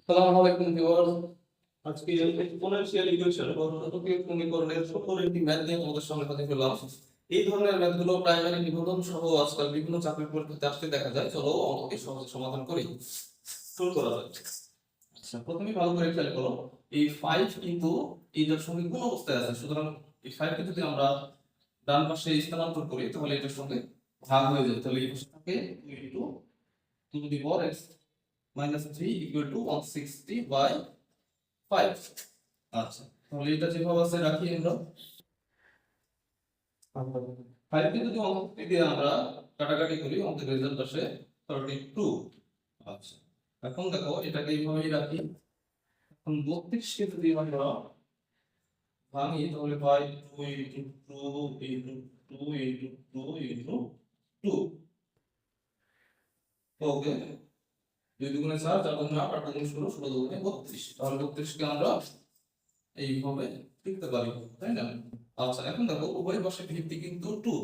আসসালামু আলাইকুম ভিউয়ার্স। আজকে এক্সপোনেনশিয়াল ইকুয়েশন বর্তমানে সমীকরণের সকল একটি ম্যাথ নিয়ে আমাদের সামনে হাজির হলাম এই ধরনের ম্যাথগুলো প্রাইমারি নিবন্ধন সহ আজকাল বিভিন্ন চাকরির পরীক্ষাতে আসতে দেখা যায়। চলো অঙ্ককে সহজে সমাধান করি। শুরু করা যাক। আচ্ছা প্রথমে ভালো করে খেয়াল করো। এই ফাইভ কিন্তু এইটার সঙ্গে অবস্থায় আছে? সুতরাং এই ফাইভকে যদি আমরা ডান পাশে স্থানান্তর করি তাহলে এটার সঙ্গে ভাগ হয়ে যাবে তাহলে এই পাশে থাকে into two two the power x minus three equal to one sixty by five আচ্ছা তাহলে এটা যেভাবে আছে রাখি আমরা। ফাইভকে যদি অঙ্কটি দিয়ে আমরা কাটাকাটি করি আমাদের রেজাল্ট আসে থার্টি টু আচ্ছা এখন দেখো এটাকে এইভাবেই রাখি। এখন বত্রিশকে যদি আমরা ভাঙি, তাহলে পাই two into two into two into two into two okay দুই দুগুণে চার চার দুগুণে আট আট দুগুণে ষোলো ষোলো দুগুণে বত্রিশ। তাহলে বত্রিশকে আমরা এইভাবে লিখতে পারি, তাই না? আচ্ছা এখন দেখো, উভয় পাশে ভিত্তি কিন্তু টু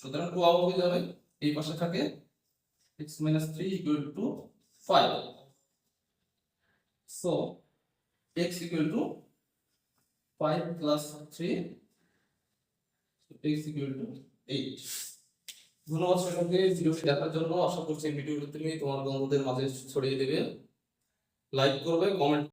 সুতরাং টু আউট হয়ে যাবে, এই পাশে থাকে minus 3 equal to 5 so, x equal to 5 plus 3 so x equal to 8 ধন্যবাদ সকলকে ভিডিওটি দেখার জন্য। আশা করছি ভিডিওটি তুমি তোমার বন্ধুদের মাঝে ছড়িয়ে দেবে। লাইক করবে কমেন্ট